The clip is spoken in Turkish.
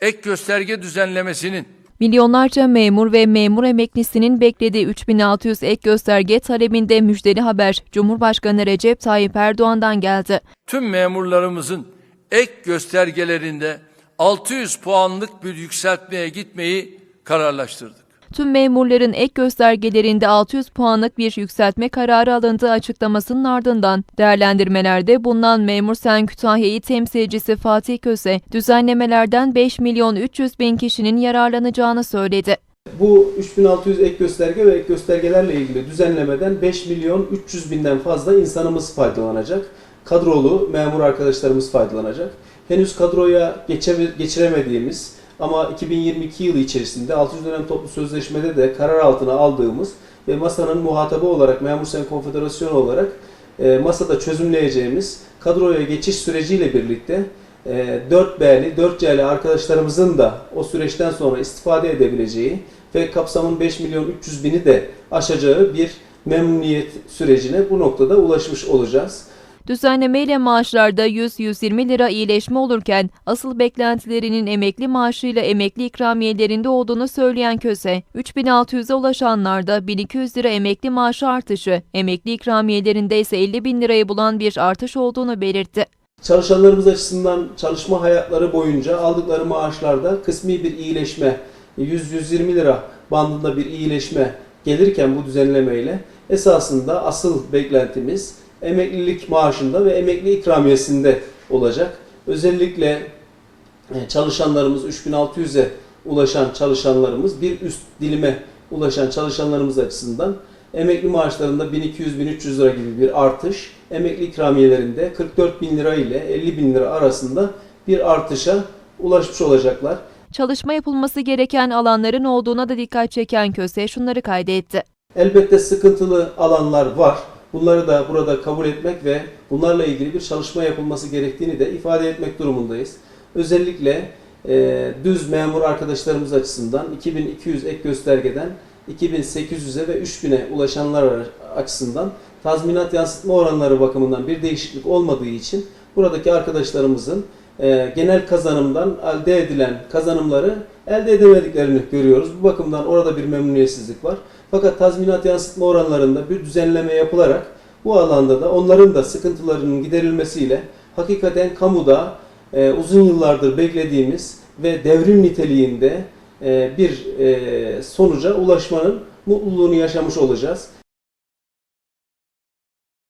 ek gösterge düzenlemesinin Milyonlarca memur ve memur emeklisinin beklediği 3600 ek gösterge talebinde müjdeli haber Cumhurbaşkanı Recep Tayyip Erdoğan'dan geldi. tüm memurlarımızın ek göstergelerinde 600 puanlık bir yükseltmeye gitmeyi kararlaştırdık. Tüm memurların ek göstergelerinde 600 puanlık bir yükseltme kararı alındığı açıklamasının ardından değerlendirmelerde bulunan Memur Sen Kütahya'yı temsilcisi Fatih Köse, düzenlemelerden 5 milyon 300 bin kişinin yararlanacağını söyledi. Bu 3600 ek gösterge ve ek göstergelerle ilgili düzenlemeden 5 milyon 300 binden fazla insanımız faydalanacak. Kadrolu memur arkadaşlarımız faydalanacak. Henüz kadroya geçiremediğimiz ama 2022 yılı içerisinde 600 dönem toplu sözleşmede de karar altına aldığımız ve masanın muhatabı olarak Memur Sen Konfederasyonu olarak e, masada çözümleyeceğimiz kadroya geçiş süreciyle birlikte e, 4B'li, 4C'li arkadaşlarımızın da o süreçten sonra istifade edebileceği ve kapsamın 5 milyon 300 bini de aşacağı bir memnuniyet sürecine bu noktada ulaşmış olacağız. Düzenlemeyle maaşlarda 100-120 lira iyileşme olurken asıl beklentilerinin emekli maaşıyla emekli ikramiyelerinde olduğunu söyleyen Köse, 3600'e ulaşanlarda 1200 lira emekli maaşı artışı, emekli ikramiyelerinde ise 50 bin lirayı bulan bir artış olduğunu belirtti. Çalışanlarımız açısından çalışma hayatları boyunca aldıkları maaşlarda kısmi bir iyileşme, 100-120 lira bandında bir iyileşme gelirken bu düzenlemeyle esasında asıl beklentimiz emeklilik maaşında ve emekli ikramiyesinde olacak. Özellikle e, çalışanlarımız 3600'e ulaşan çalışanlarımız bir üst dilime ulaşan çalışanlarımız açısından emekli maaşlarında 1200-1300 lira gibi bir artış, emekli ikramiyelerinde 44 bin lira ile 50 bin lira arasında bir artışa ulaşmış olacaklar. Çalışma yapılması gereken alanların olduğuna da dikkat çeken Köse şunları kaydetti. Elbette sıkıntılı alanlar var. Bunları da burada kabul etmek ve bunlarla ilgili bir çalışma yapılması gerektiğini de ifade etmek durumundayız. Özellikle e, düz memur arkadaşlarımız açısından 2200 ek göstergeden 2800'e ve 3000'e ulaşanlar açısından tazminat yansıtma oranları bakımından bir değişiklik olmadığı için buradaki arkadaşlarımızın e, genel kazanımdan elde edilen kazanımları elde edemediklerini görüyoruz. Bu bakımdan orada bir memnuniyetsizlik var. Fakat tazminat yansıtma oranlarında bir düzenleme yapılarak bu alanda da onların da sıkıntılarının giderilmesiyle hakikaten kamuda e, uzun yıllardır beklediğimiz ve devrim niteliğinde e, bir e, sonuca ulaşmanın mutluluğunu yaşamış olacağız.